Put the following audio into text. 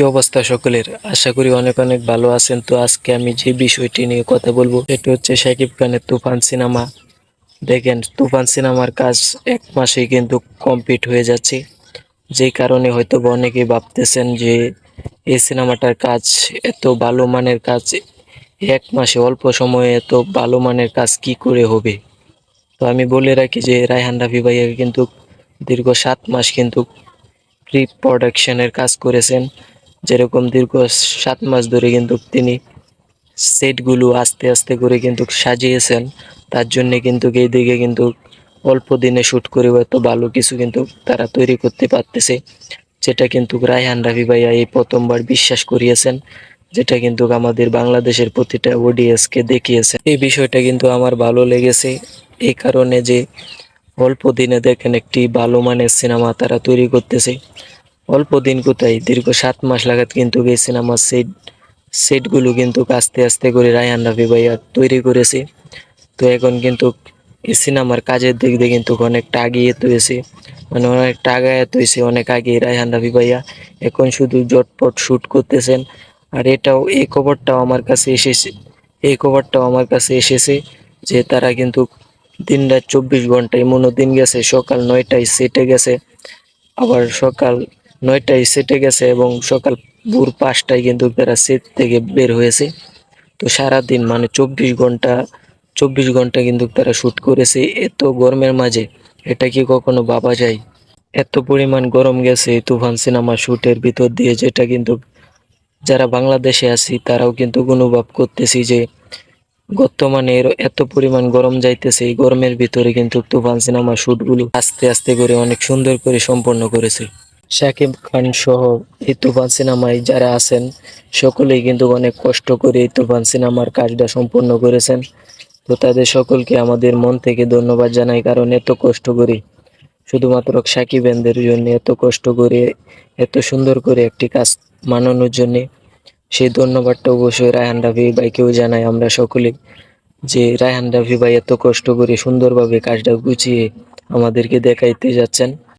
কি অবস্থা সকলের? আশা করি অনেক অনেক ভালো আছেন। তো আজকে আমি যে বিষয়টি নিয়ে কথা বলব, সেটা হচ্ছে শাকিব খানের তুফান সিনেমা। দেখেন, তুফান সিনেমার কাজ এক মাসেই কিন্তু কমপ্লিট হয়ে যাচ্ছে। যেই কারণে হয়তো অনেকেই ভাবতেছেন যে এই সিনেমাটার কাজ এত ভালো মানের কাজ, এক মাসে অল্প সময়ে এত ভালো মানের কাজ কি করে হবে? তো আমি বলে রাখি যে রায়হান রাফি ভাইয়া কিন্তু দীর্ঘ সাত মাস কিন্তু প্রি প্রোডাকশনের কাজ করেছেন। যেরকম দীর্ঘ সাত মাস ধরে কিন্তু তিনি সেটগুলো আস্তে আস্তে করে কিন্তু সাজিয়েছেন, তার জন্য কিন্তু এই দিকে কিন্তু অল্প দিনে শ্যুট করে এত ভালো কিছু কিন্তু তারা তৈরি করতে পারতেছে। যেটা কিন্তু রায়হান রাফি ভাইয়া এই প্রথমবার বিশ্বাস করিয়েছেন, যেটা কিন্তু আমাদের বাংলাদেশের প্রতিটা অডিয়েন্সকে দেখিয়েছে। এই বিষয়টা কিন্তু আমার ভালো লেগেছে, এই কারণে যে অল্প দিনে দেখেন একটি ভালো মানের সিনেমা তারা তৈরি করতেছে। অল্প দিন কোথায়? দীর্ঘ সাত মাস লাগাত কিন্তু এই সিনেমার সেট সেটগুলো কিন্তু আস্তে আস্তে করে রায়হান রাফি ভাইয়া তৈরি করেছে। তো এখন কিন্তু এই সিনেমার কাজের দিক দিয়ে কিন্তু অনেকটা আগিয়ে হয়েছে মানে অনেকটা আগায়াত হয়েছে অনেক আগে রায়হান রাফি ভাইয়া এখন শুধু জটপট শ্যুট করতেছেন। আর এটাও, এই খবরটাও আমার কাছে এসেছে। এই খবরটাও আমার কাছে এসেছে যে তারা কিন্তু দিন রাত চব্বিশ ঘন্টায় মনো দিন গেছে, সকাল নয়টায় সেটে গেছে। আবার সকাল নয়টায় সেটে গেছে এবং সকাল ভোর পাঁচটায় কিন্তু তারা সেট থেকে বের হয়েছে। তো সারাদিন মানে চব্বিশ ঘণ্টা চব্বিশ ঘণ্টা কিন্তু তারা শ্যুট করেছে। এত গরমের মাঝে, এটা কি কখনো ভাবা যায়? এত পরিমাণ গরম গেছে তুফান সিনেমা শ্যুটের ভিতর দিয়ে, যেটা কিন্তু যারা বাংলাদেশে আছি, তারাও কিন্তু অনুভব করতেছি যে বর্তমানে এত পরিমাণ গরম যাইতেছে, এই গরমের ভিতরে কিন্তু তুফান সিনেমা শুটগুলো আস্তে আস্তে করে অনেক সুন্দর করে সম্পন্ন করেছে। শাকিব খান সহ এই তুফান সিনেমায় যারা আছেন, সকলেই কিন্তু অনেক কষ্ট করে এই তুফান সিনেমার কাজটা সম্পূর্ণ করেছেন। তো তাদের সকলকে আমাদের মন থেকে ধন্যবাদ জানাই, কারণ এত কষ্ট করে, শুধুমাত্র সাকিবেনদের জন্য এত কষ্ট করে, এত সুন্দর করে একটি কাজ মানানোর জন্যে, সেই ধন্যবাদটা অবশ্যই রায়হান রাফি ভাইকেও জানাই আমরা সকলে, যে রায়হান রাফি ভাই এত কষ্ট করে সুন্দরভাবে কাজটা গুছিয়ে আমাদেরকে দেখাইতে যাচ্ছেন।